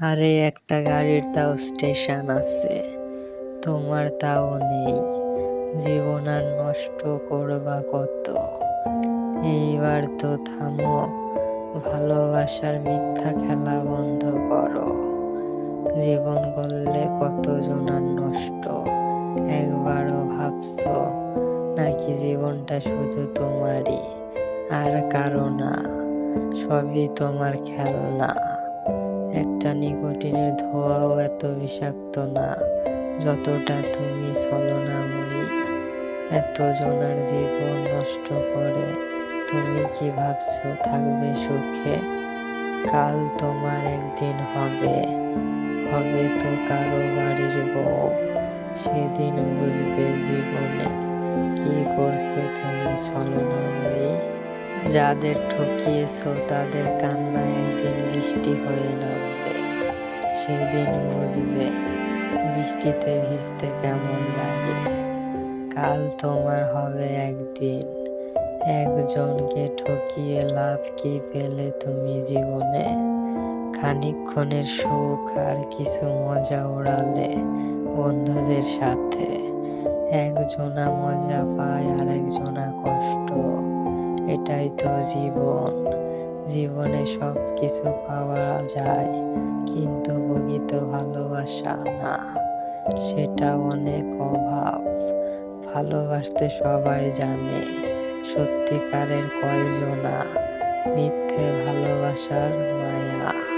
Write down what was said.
আরে, একটা গাড়ির তাও স্টেশন আছে। তোমার তাও নেই। জীবন আর নষ্ট করবা কত? এইবার তো থামো। ভালোবাসার মিথ্যা খেলা বন্ধ করো। জীবন করলে কত জনার নষ্ট? একবারও ভাবছ? নাকি জীবনটা শুধু তোমারই? আর কারও না। সবই তোমার খেলনা। একটা নিকোটিনের ধোঁয়াও এত বিষাক্ত না, যতটা তুমি ছলনাময়ী। এত জনার জীবন নষ্ট করে তুমি কি ভাবছ থাকবে সুখে? কাল তোমার একদিন হবে হবে তো কারও বাড়ির বউ। সেদিন বুঝবে জীবনে কি করছ তুমি ছলনাময়ী। যাদের ঠকিয়েছো তাদের কান্না একদিন বৃষ্টি হয়ে সেদিন বুঝবে বৃষ্টিতে ভিজতে কেমন লাগে। কাল তোমার হবে একদিন। একজনকে ঠকিয়ে লাভ কি পেলে তুমি জীবনে? খানিকক্ষণের সুখ আর কিছু মজা উড়ালে বন্ধুদের সাথে। একজনা মজা পায় আর একজনা কষ্ট। এটাই তো জীবন। জীবনে সব কিছু পাওয়া যায়। কিন্তু প্রকৃত ভালোবাসা না সেটা অনেক অভাব। ভালোবাসতে সবাই জানে সত্যিকারের কয়জনা মিথ্যে ভালোবাসার মায়া।